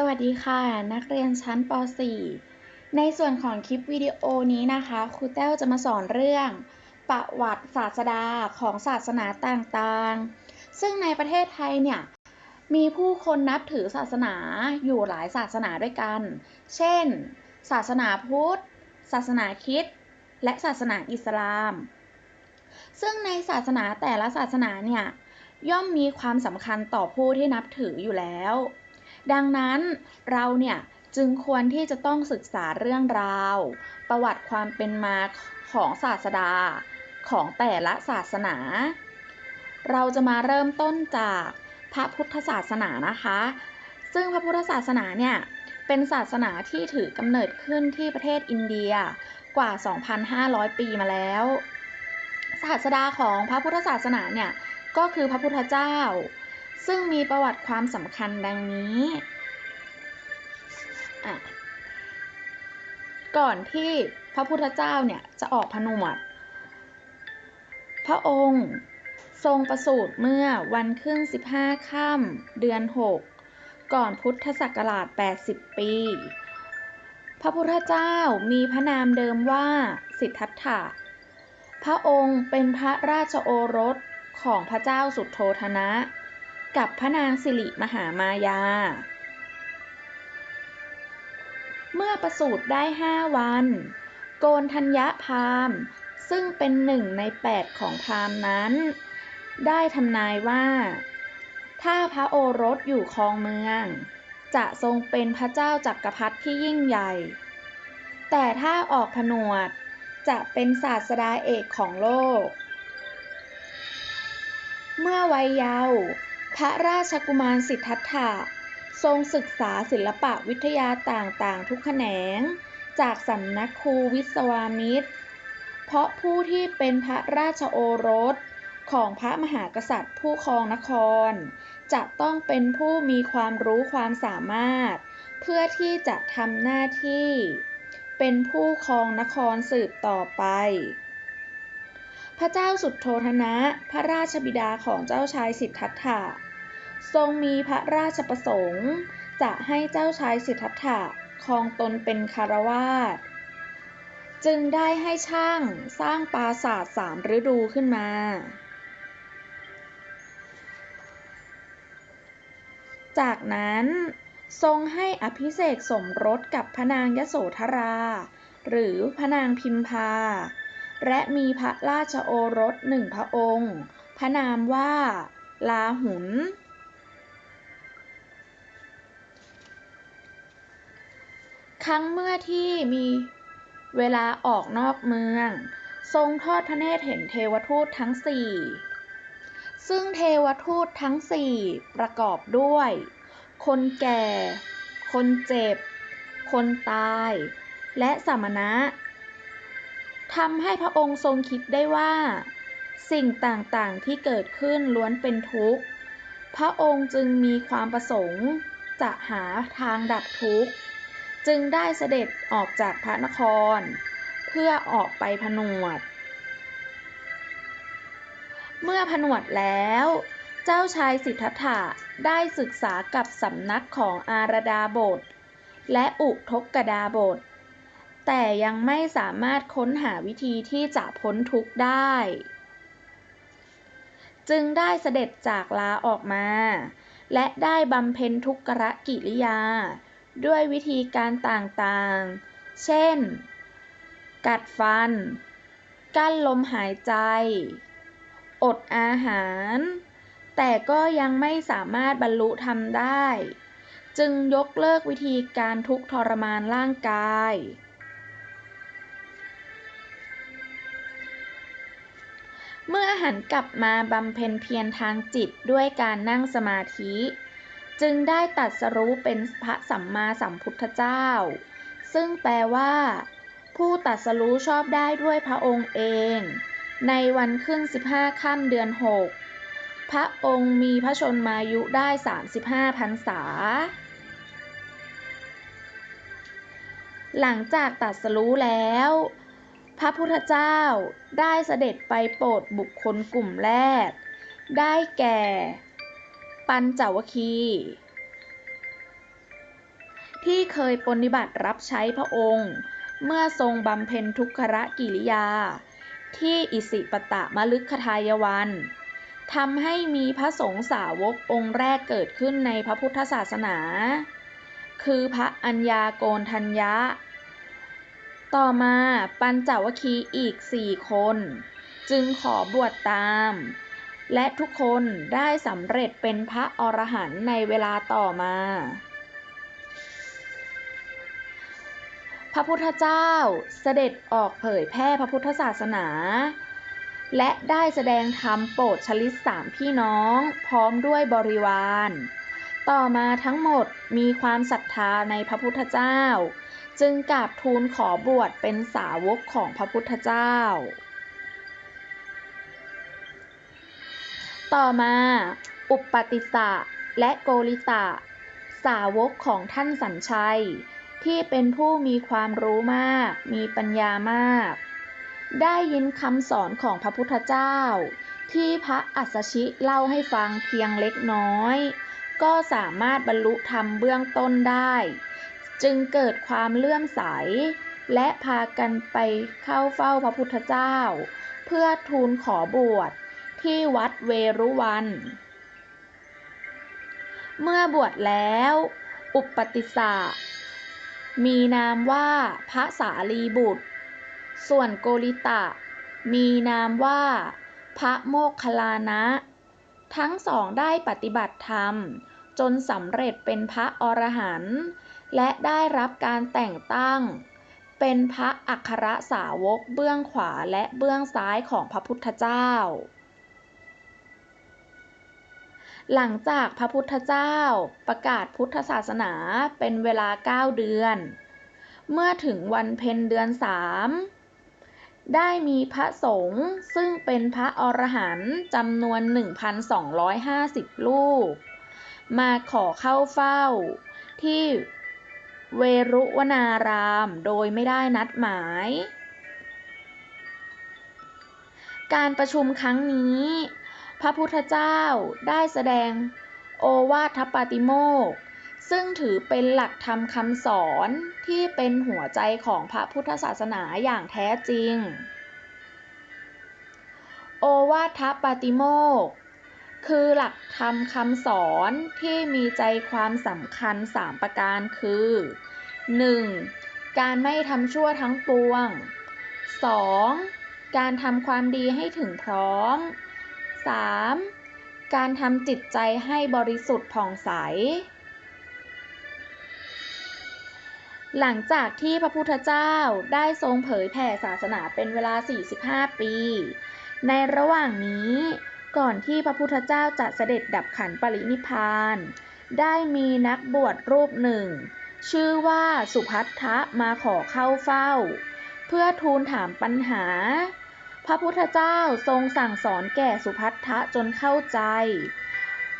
สวัสดีค่ะ นักเรียนชั้นป .4 ในส่วนของคลิปวิดีโอนี้นะคะครูแต้วจะมาสอนเรื่อง ประวัติศาสดาของศาสนาต่างๆ ซึ่งในประเทศไทยเนี่ย มีผู้คนนับถือศาสนาอยู่หลายศาสนาด้วยกัน เช่น ศาสนาพุทธ ศาสนาคริสต์และศาสนาอิสลาม ซึ่งในศาสนาแต่ละศาสนาเนี่ยย่อมมีความสำคัญต่อผู้ที่นับถืออยู่แล้ว ดังนั้นเราเนี่ยจึงควรที่จะต้องศึกษาเรื่องราว ประวัติความเป็นมาของศาสดาของแต่ละศาสนา เราจะมาเริ่มต้นจากพระพุทธศาสนานะคะ ซึ่งพระพุทธศาสนาเนี่ยเป็นศาสนาที่ถือกำเนิดขึ้นที่ประเทศอินเดียกว่า 2,500 ปีมาแล้ว ศาสดาของพระพุทธศาสนาเนี่ยก็คือพระพุทธเจ้า ซึ่งมีประวัติความสำคัญดังนี้ ก่อนที่พระพุทธเจ้าเนี่ยจะออกผนวด พระองค์ทรงประสูติเมื่อวันขึ้น 15 ค่ำเดือน 6 ก่อนพุทธศักราช 80 ปี พระพุทธเจ้ามีพระนามเดิมว่าสิทธัตถะ พระองค์เป็นพระราชโอรสของพระเจ้าสุโธธนะ กับพระนางสิริมหามายา เมื่อประสูติได้ห้าวัน โกนทัญญพามซึ่งเป็นหนึ่งในแปดของพามนั้น ได้ทำนายว่า ถ้าพระโอรสอยู่ครองเมือง จะทรงเป็นพระเจ้าจักรพรรดิที่ยิ่งใหญ่ แต่ถ้าออกผนวดจะเป็นศาสดาเอกของโลก เมื่อวัยเยาว์ พระราชกุมารสิทธัตถะทรงศึกษาศิลปะวิทยาต่างๆ ทุกแขนง จากสำนักครูวิศวามิตร เพราะผู้ที่เป็นพระราชโอรสของพระมหากษัตริย์ผู้ครองนคร จะต้องเป็นผู้มีความรู้ความสามารถ เพื่อที่จะทำหน้าที่ เป็นผู้ครองนครสืบต่อไป พระเจ้าสุดโทธนะ พระราชบิดาของเจ้าชายสิทธัตถะ ทรงมีพระราชประสงค์ จะให้เจ้าชายสิทธัตถะครองตนเป็นคารวาสจึงได้ให้ช่างสร้างปราสาทสามฤดูขึ้นมา จากนั้นทรงให้อภิเษกสมรสกับพระนางยโสธรา หรือพระนางพิมพา และมีพระราชโอรสหนึ่งพระองค์ พระนามว่าลาหุน ครั้งเมื่อที่มีเวลาออกนอกเมือง ทรงทอดพระเนตรเห็นเทวทูตทั้งสี่ซึ่งเทวทูตทั้งสี่ประกอบด้วย คนแก่ คนเจ็บ คนตาย และสมณะทำให้พระองค์ทรงคิดได้ว่า สิ่งต่างๆที่เกิดขึ้นล้วนเป็นทุกข์ พระองค์จึงมีความประสงค์จะหาทางดับทุกข์ จึงได้เสด็จออกจากพระนคร เพื่อออกไปผนวด เมื่อผนวดแล้ว เจ้าชายสิทธัตถะได้ศึกษากับสำนักของอารดาบท และอุทกกดาบท แต่ยังไม่สามารถค้นหาวิธีที่จะพ้นทุกข์ได้ จึงได้เสด็จจากลาออกมา และได้บำเพ็ญทุกขกิริยา ด้วยวิธีการต่างๆ เช่น กัดฟัน กั้นลมหายใจ อดอาหาร แต่ก็ยังไม่สามารถบรรลุธรรมได้ จึงยกเลิกวิธีการทุกทรมานร่างกาย เมื่อหันกลับมาบำเพ็ญเพียรทางจิตด้วยการนั่งสมาธิ จึงได้ตัดสรู้เป็นพระสัมมาสัมพุทธเจ้า ซึ่งแปลว่า ผู้ตัดสรู้ชอบได้ด้วยพระองค์เอง ในวันขึ้น 15 ค่ำเดือน 6 พระองค์มีพระชนมายุได้ 35พรรษา หลังจากตัดสรู้แล้ว พระพุทธเจ้าได้เสด็จไปโปรดบุคคลกลุ่มแรก ได้แก่ ปัญจวคี ที่เคยปฏิบัติรับใช้พระองค์ เมื่อทรงบำเพ็ญทุกขะกิริยา ที่อิสิปตะมลึกคทายวันทำให้มีพระสงฆ์สาวกองค์แรกเกิดขึ้นในพระพุทธศาสนา คือพระอัญญาโกณทัญญะ ต่อมาปัญจวคีอีกสี่คน จึงขอบวชตาม และทุกคนได้สำเร็จเป็นพระอรหันต์ในเวลาต่อมา พระพุทธเจ้าเสด็จออกเผยแพร่พระพุทธศาสนา และได้แสดงธรรมโปรดชลิตสามพี่น้อง พร้อมด้วยบริวาร ต่อมาทั้งหมดมีความศรัทธาในพระพุทธเจ้า จึงกราบทูลขอบวชเป็นสาวกของพระพุทธเจ้า ต่อมา อุปปติสะและโกริตะ สาวกของท่านสัญชัย ที่เป็นผู้มีความรู้มาก มีปัญญามาก ได้ยินคำสอนของพระพุทธเจ้า ที่พระอัสสชิเล่าให้ฟังเพียงเล็กน้อย ก็สามารถบรรลุธรรมเบื้องต้นได้ จึงเกิดความเลื่อมใส และพากันไปเข้าเฝ้าพระพุทธเจ้า เพื่อทูลขอบวช ที่วัดเวรุวัน เมื่อบวชแล้ว อุปติสะมีนามว่าพระสารีบุตร ส่วนโกริตะ มีนามว่า พระโมคคัลลานะ ทั้งสองได้ปฏิบัติธรรม จนสำเร็จเป็นพระอรหันต์และได้รับการแต่งตั้ง เป็นพระอัครสาวกเบื้องขวาและเบื้องซ้ายของพระพุทธเจ้า หลังจากพระพุทธเจ้าประกาศพุทธศาสนาเป็นเวลาเก้าเดือน เมื่อถึงวันเพ็ญเดือนสามได้มีพระสงฆ์ซึ่งเป็นพระอรหันต์จำนวน 1,250 รูป มาขอเข้าเฝ้าที่เวรุวนารามโดยไม่ได้นัดหมาย การประชุมครั้งนี้ พระพุทธเจ้าได้แสดงโอวาทปาติโมกซึ่งถือเป็นหลักธรรมคำสอนที่เป็นหัวใจของพระพุทธศาสนาอย่างแท้จริง โอวาทปาติโมกคือหลักธรรมคำสอนที่มีใจความสำคัญสามประการคือ 1. การไม่ทำชั่วทั้งปวง 2. การทำความดีให้ถึงพร้อม 3. การทำจิตใจให้บริสุทธิ์ผ่องใส หลังจากที่พระพุทธเจ้าได้ทรงเผยแผ่ศาสนาเป็นเวลา 45 ปี ในระหว่างนี้ก่อนที่พระพุทธเจ้าจะเสด็จดับขันปรินิพพาน ได้มีนักบวชรูปหนึ่ง ชื่อว่าสุพัทธะมาขอเข้าเฝ้า เพื่อทูลถามปัญหา พระพุทธเจ้าทรงสั่งสอนแก่สุพัทธะจนเข้าใจ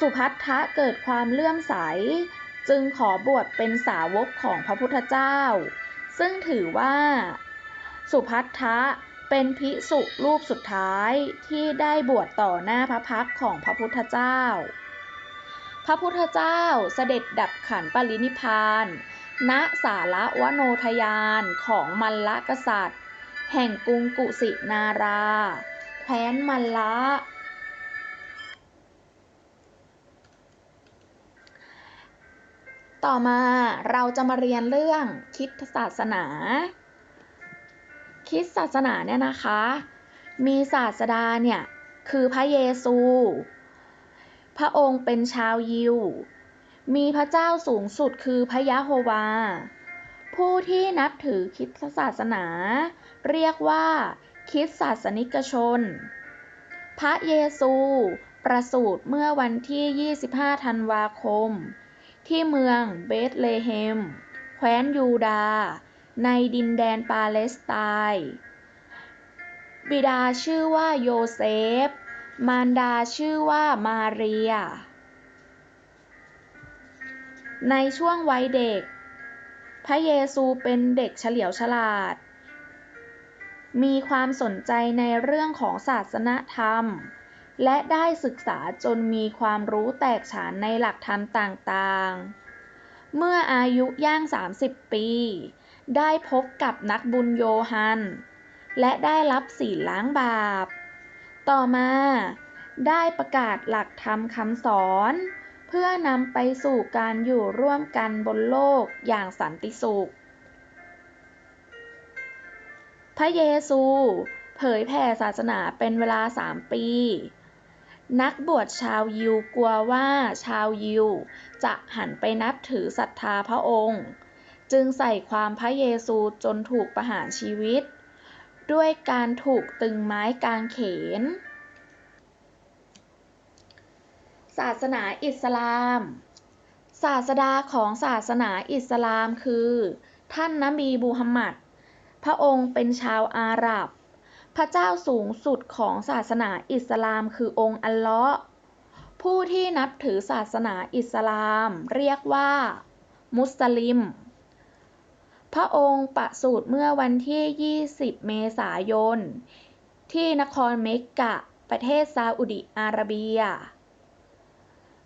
สุพัทธะเกิดความเลื่อมใส จึงขอบวชเป็นสาวกของพระพุทธเจ้า ซึ่งถือว่า สุพัทธะเป็นภิกษุรูปสุดท้ายที่ได้บวชต่อหน้าพระพักของพระพุทธเจ้า พระพุทธเจ้าเสด็จดับขันปรินิพพาน ณสาระวโนทยานของมัลละกษัตริย์ แห่งกรุงกุสินารา แคว้นมัลละต่อมาเราจะมาเรียนเรื่องคริสตศาสนาคริสตศาสนาเนี่ยนะคะ มีศาสดาเนี่ยคือพระเยซู พระองค์เป็นชาวยิว มีพระเจ้าสูงสุดคือพระยะโฮวา ผู้ที่นับถือคริสตศาสนา เรียกว่าคริสตศาสนิกชน พระเยซู ประสูติเมื่อวันที่ 25 ธันวาคม ที่เมืองเบธเลเฮม แคว้นยูดา ในดินแดนปาเลสไตน์บิดาชื่อว่าโยเซฟ มารดาชื่อว่ามาเรีย ในช่วงวัยเด็ก พระเยซูเป็นเด็กเฉลียวฉลาด มีความสนใจในเรื่องของศาสนธรรม และได้ศึกษาจนมีความรู้แตกฉานในหลักธรรมต่างๆ เมื่ออายุย่าง 30 ปี ได้พบกับนักบุญโยฮัน และได้รับศีลล้างบาป ต่อมาได้ประกาศหลักธรรมคำสอน พื่อนำไปสู่การอยู่ร่วมกันบนโลกอย่างสันติสุข พระเยซู เผยแผ่ศาสนาเป็นเวลาสามปี นักบวชชาวยิวกลัวว่าชาวยิวจะหันไปนับถือศรัทธาพระองค์ จึงใส่ความพระเยซูจนถูกประหารชีวิต ด้วยการถูกตึงไม้กางเขน ศาสนาอิสลาม ศาสดาของศาสนาอิสลามคือ ท่านนบีมูฮัมมัด พระองค์เป็นชาวอาหรับ พระเจ้าสูงสุดของศาสนาอิสลามคือองค์อัลเลาะห์ผู้ที่นับถือศาสนาอิสลาม เรียกว่า มุสลิม พระองค์ประสูติเมื่อวันที่ 20 เมษายน ที่นครเมกกะ ประเทศซาอุดิอาระเบีย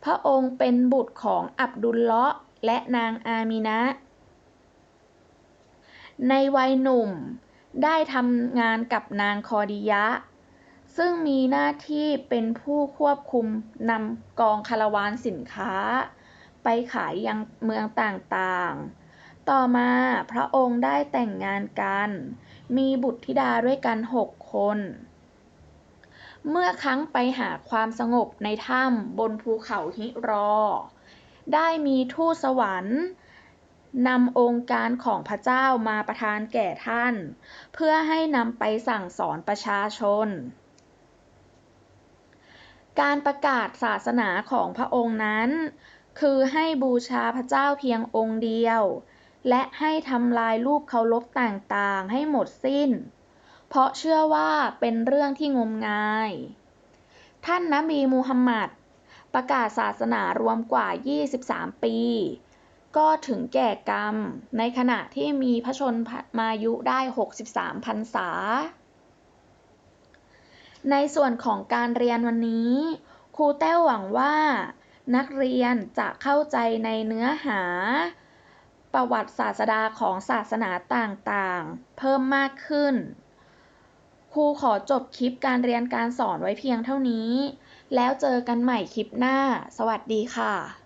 พระองค์เป็นบุตรของอับดุลเลาะห์และนางอามินะ ในวัยหนุ่มได้ทำงานกับนางคอดียะ ซึ่งมีหน้าที่เป็นผู้ควบคุมนำกองคาราวานสินค้า ไปขายยังเมืองต่างๆ ต่อมาพระองค์ได้แต่งงานกัน มีบุตรธิดาด้วยกันหกคน เมื่อครั้งไปหาความสงบในถ้ำบนภูเขาฮิรอ ได้มีทูตสวรรค์นำองค์การของพระเจ้ามาประทานแก่ท่าน เพื่อให้นำไปสั่งสอนประชาชน การประกาศศาสนาของพระองค์นั้น คือให้บูชาพระเจ้าเพียงองค์เดียว และให้ทำลายรูปเคารพต่างๆ ให้หมดสิ้น เพราะเชื่อว่าเป็นเรื่องที่งมงาย ท่านนบีมูฮัมหมัดประกาศศาสนารวมกว่า 23 ปี ก็ถึงแก่กรรม ในขณะที่มีพระชนมายุได้ 63พรรษา ในส่วนของการเรียนวันนี้ ครูแต้วหวังว่า นักเรียนจะเข้าใจในเนื้อหา ประวัติศาสดาของศาสนาต่างๆ เพิ่มมากขึ้น รูขอจบคลิปการเรียนการสอนไว้เพียงเท่านี้ แล้วเจอกันใหม่คลิปหน้า สวัสดีค่ะ